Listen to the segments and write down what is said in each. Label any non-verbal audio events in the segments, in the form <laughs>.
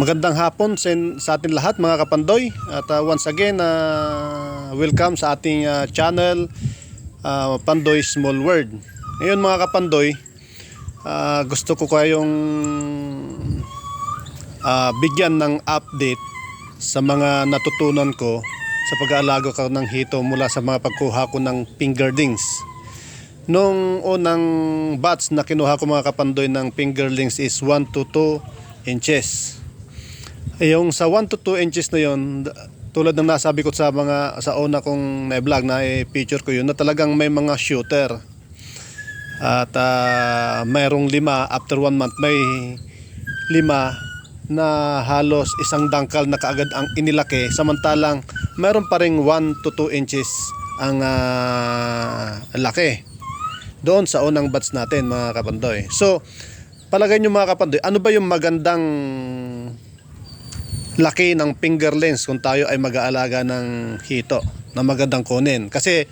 Magandang hapon sa, ating lahat mga kapandoy at uh, once again uh, welcome sa ating uh, channel uh, Pandoy Small World. Ngayon mga kapandoy uh, gusto ko kayong uh, bigyan ng update sa mga natutunan ko sa pag-aalaga ko ng hito mula sa mga pagkuha ko ng fingerlings. Nung unang batch na kinuha ko mga kapandoy ng fingerlings is 1 to 2 inches. Yung sa 1 to 2 inches na yon tulad ng nasabi ko sa mga sa una kong na-vlog na i-picture ko yun na talagang may mga shooter. At ah, mayroong lima after one month may lima na halos isang dangkal na kaagad ang inilaki samantalang mayroon pa ring 1 to 2 inches ang ah, laki doon sa unang batch natin mga kapandoy. So, palagay nyo mga kapandoy, ano ba yung magandang laki ng finger lens kung tayo ay mag-aalaga ng hito na magandang kunin. Kasi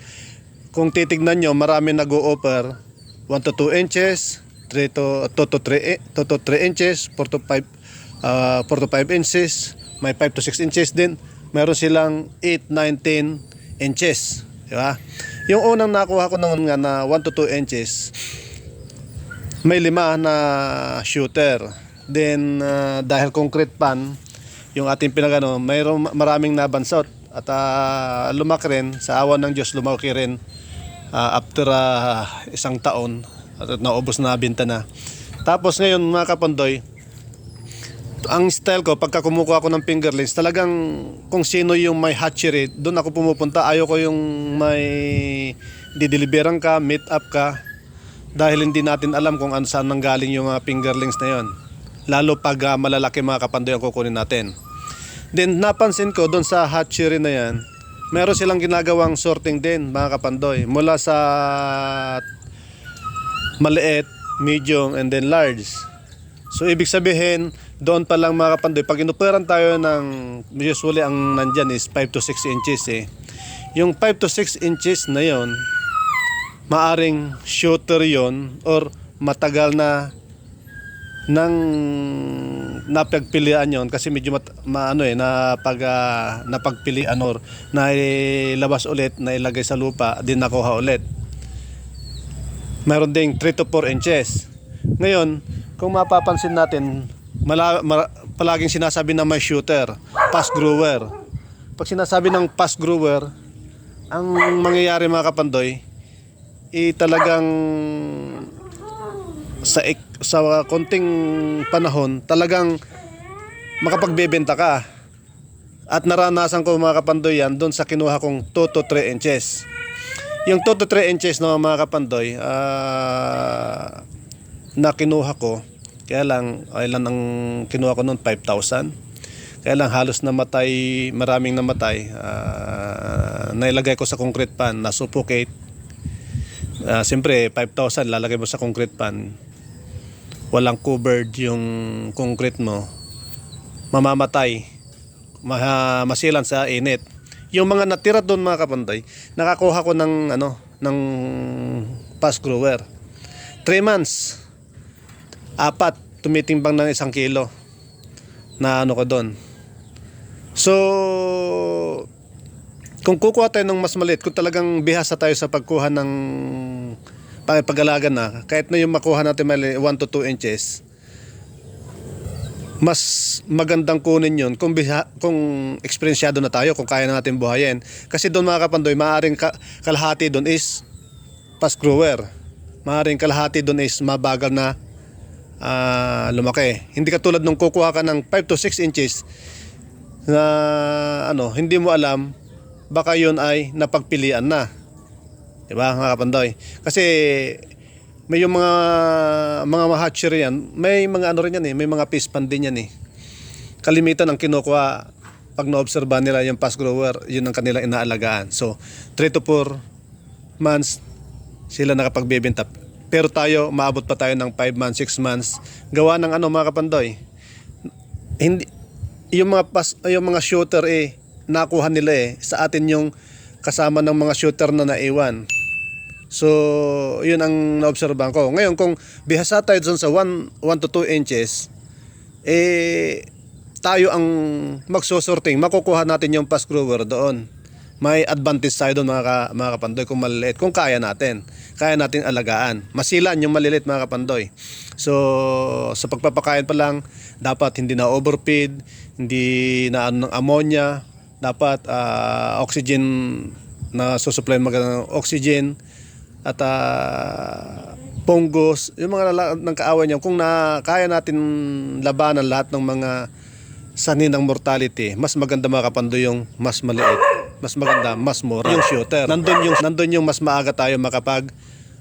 kung titignan nyo, marami nag-o-offer 1 to 2 inches, 3 to 2 to 3, i- 2 to 3 inches, 4 to 5 uh, 4 to 5 inches, may 5 to 6 inches din. Meron silang 8, 9, 10 inches. Di ba? Yung unang nakuha ko nung nga na 1 to 2 inches, may lima na shooter. Then uh, dahil concrete pan yung ating pinagano, mayroong maraming nabansot at uh, lumaki rin sa awan ng Diyos lumaki rin uh, after uh, isang taon at naubos na binta na. Tapos ngayon mga kapandoy, ang style ko pagka kumukuha ako ng fingerlings, talagang kung sino yung may hatchery, doon ako pumupunta. Ayoko yung may dideliveran ka, meet up ka dahil hindi natin alam kung ano saan nanggaling yung mga fingerlings na yon. Lalo pag ah, malalaki mga kapandoy ang kukunin natin. Then napansin ko doon sa hatchery na yan, meron silang ginagawang sorting din mga kapandoy. Mula sa maliit, medium, and then large. So ibig sabihin, doon pa lang mga kapandoy, pag inuperan tayo ng, usually ang nandyan is 5 to 6 inches eh. Yung 5 to 6 inches na yon maaring shooter yon or matagal na nang napagpilian yon kasi medyo mat, maano eh na pag ah, napagpilian or na ilabas ulit na ilagay sa lupa din nakuha ulit. Mayroon ding 3 to 4 inches. Ngayon kung mapapansin natin mala, mara- palaging sinasabi na may shooter fast grower. Pag sinasabi ng fast grower ang mangyayari mga kapandoy eh talagang sa sa konting panahon talagang makapagbebenta ka. At naranasan ko mga kapandoy yan doon sa kinuha kong 2 to 3 inches. Yung 2 to 3 inches na mga kapandoy ah, na kinuha ko, kaya lang, ilan ang kinuha ko noon? 5,000. Kaya lang halos namatay, maraming namatay. Ah, nailagay ko sa concrete pan, na-suffocate. Ah, Siyempre, 5,000 lalagay mo sa concrete pan. Walang covered yung concrete mo. Mamamatay. Ma- masilan sa init. Yung mga natira doon mga kapanday, nakakuha ko ng ano, ng fast grower. 3 months. Apat, tumitimbang ng isang kilo na ano ko doon. So, kung kukuha tayo ng mas maliit, kung talagang bihasa tayo sa pagkuha ng pag- pag-alaga na, kahit na yung makuha natin mali 1 to 2 inches, mas magandang kunin yun kung, biha, kung eksperensyado na tayo, kung kaya na natin buhayin. Kasi doon mga kapandoy, maaaring ka, kalahati doon is fast grower. Maaaring kalahati doon is mabagal na ah, lumaki. Hindi katulad nung kukuha ka ng 5 to 6 inches na ano, hindi mo alam baka yun ay napagpilian na. 'Di ba, mga kapandoy? Kasi may yung mga mga hatchery yan, may mga ano rin yan eh, may mga fish pan din yan eh. Kalimitan ang kinukuha pag naobserba nila yung fast grower, yun ang kanilang inaalagaan. So, 3 to 4 months sila nakapagbebenta. Pero tayo, maabot pa tayo ng 5 months, 6 months. Gawa ng ano mga kapandoy. Hindi, yung mga pas, yung mga shooter eh nakuha nila eh sa atin yung kasama ng mga shooter na naiwan. So, yun ang naobserbahan ko. Ngayon, kung bihasa tayo dun sa 1, 1 to 2 inches, eh, tayo ang magsusorting, makukuha natin yung fast grower doon. May advantage tayo doon mga, ka, mga kapandoy kung maliliit. Kung kaya natin. Kaya natin alagaan. Masilan yung maliliit mga kapandoy. So, sa pagpapakain pa lang, dapat hindi na overfeed, hindi na ano ng ammonia, dapat ah, oxygen na susupply magandang oxygen at ah, punggos, yung mga lala- ng kaaway niya, kung na kaya natin labanan lahat ng mga sanin ng mortality, mas maganda mga kapandoy yung mas maliit. Mas maganda, mas mura. Yung shooter. Nandun yung, nandun yung mas maaga tayo makapag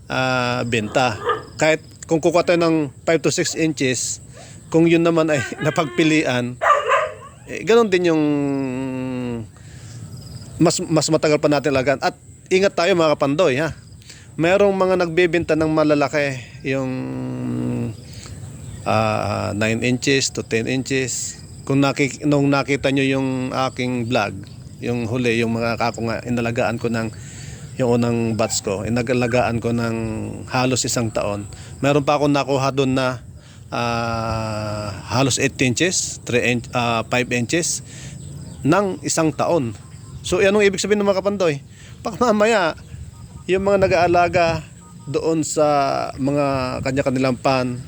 ah, benta. Kahit kung kukuha tayo ng 5 to 6 inches, kung yun naman ay <laughs> napagpilian, eh, ganun din yung mas mas matagal pa natin alagaan. At ingat tayo mga kapandoy ha. Merong mga nagbebenta ng malalaki yung ah, 9 inches to 10 inches. Kung nakik nung nakita nyo yung aking vlog, yung huli, yung mga kako nga, inalagaan ko ng yung unang batch ko, inagalagaan ko ng halos isang taon. Meron pa akong nakuha doon na ah, halos 8 inches, 3 inch, ah, 5 inches ng isang taon. So, anong ibig sabihin ng mga kapandoy? Baka mamaya, yung mga nag-aalaga doon sa mga kanya-kanilang pan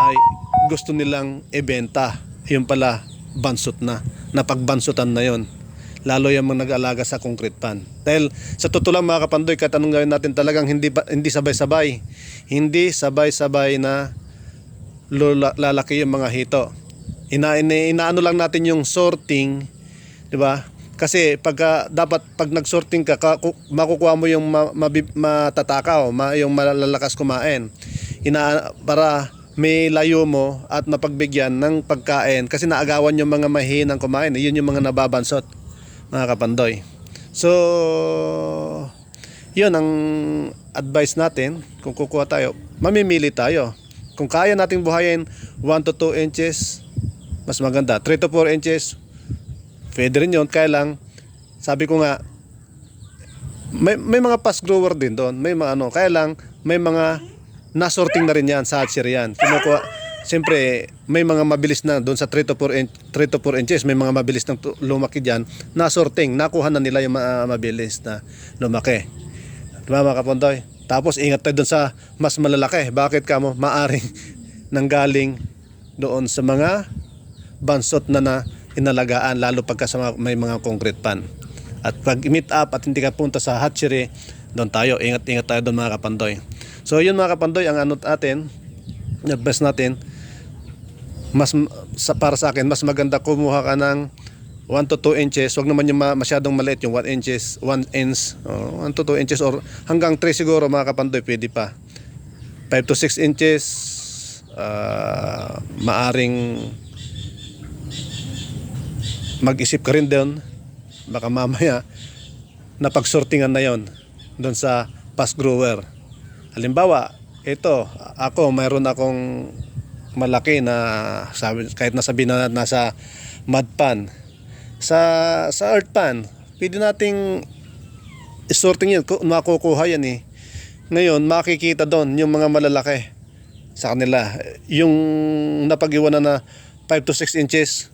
ay gusto nilang ibenta. Yung pala, bansot na. Napagbansutan na yon lalo yung mga nag-aalaga sa concrete pan. Dahil sa totoo lang mga kapandoy, kahit anong gawin natin talagang hindi, hindi sabay-sabay. Hindi sabay-sabay na lalaki yung mga hito. Ina, ina, inaano lang natin yung sorting, di ba? Kasi pagka dapat pag nag-sorting ka, ka ku- makukuha mo yung ma, mabi- matatakaw, ma, yung malalakas kumain. Ina para may layo mo at mapagbigyan ng pagkain kasi naagawan yung mga mahinang kumain. Yun yung mga nababansot, mga kapandoy. So, yun ang advice natin kung kukuha tayo. Mamimili tayo. Kung kaya nating buhayin 1 to 2 inches, mas maganda. 3 to 4 inches, pwede rin yun. Kaya lang, sabi ko nga, may, may mga fast grower din doon. May mga ano, kaya lang, may mga nasorting na rin yan sa hatchery yan. Kinukuha, siyempre, may mga mabilis na doon sa 3 to 4, in- 3 to 4 inches, may mga mabilis na lumaki dyan, nasorting, nakuha na nila yung mga mabilis na lumaki. Diba mga kapondoy? Tapos ingat tayo doon sa mas malalaki. Bakit ka mo? Maaring <laughs> nanggaling doon sa mga bansot na na inalagaan lalo pagka sa mga- may mga concrete pan. At pag meet up at hindi ka punta sa hatchery, doon tayo. Ingat-ingat tayo doon mga kapandoy. So yun mga kapandoy, ang ano natin, advice natin, mas sa, para sa akin, mas maganda kumuha ka ng 1 to 2 inches. Huwag naman yung ma- masyadong maliit, yung 1 inches, 1 inch, oh, 1 to 2 inches or hanggang 3 siguro mga kapandoy, pwede pa. 5 to 6 inches, ah, maaring mag-isip ka rin doon. Baka mamaya, napagsortingan na yon doon sa fast grower. Halimbawa, ito, ako, mayroon akong malaki na sabi, kahit nasabi na nasa mud pan. Sa, sa earth pan, pwede nating isorting yun, ku- makukuha yan eh. Ngayon, makikita doon yung mga malalaki sa kanila. Yung napag-iwanan na 5 to 6 inches,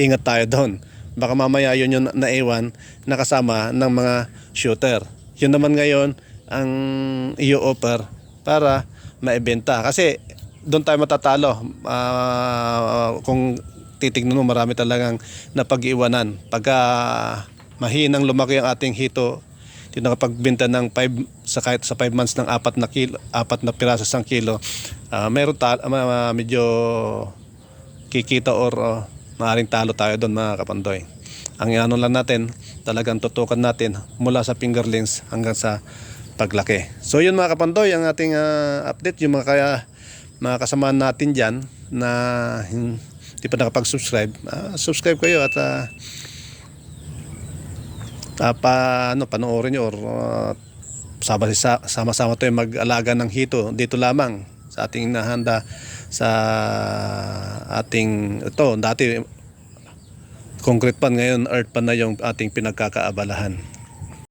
ingat tayo doon. Baka mamaya yun yung naiwan na kasama ng mga shooter. Yun naman ngayon ang i-offer para maibenta. Kasi doon tayo matatalo. Ah, kung titignan mo marami talagang napag-iwanan. Pagka mahinang lumaki ang ating hito, hindi nakapagbenta ng 5 sa kahit sa 5 months ng apat na kilo, apat na piraso sa kilo. ah meron ta- ah, medyo kikita or uh, maaaring talo tayo doon mga kapandoy. Ang ano lang natin, talagang tutukan natin mula sa fingerlings hanggang sa paglaki. So yun mga kapandoy, ang ating ah, update, yung mga kaya mga kasamaan natin dyan na hindi pa nakapag-subscribe, ah, subscribe kayo at ah, ah, pa, ano, panoorin nyo or sa- sama-sama tayo mag-alaga ng hito dito lamang ating nahanda sa ating ito dati concrete pan ngayon earth pan na yung ating pinagkakaabalahan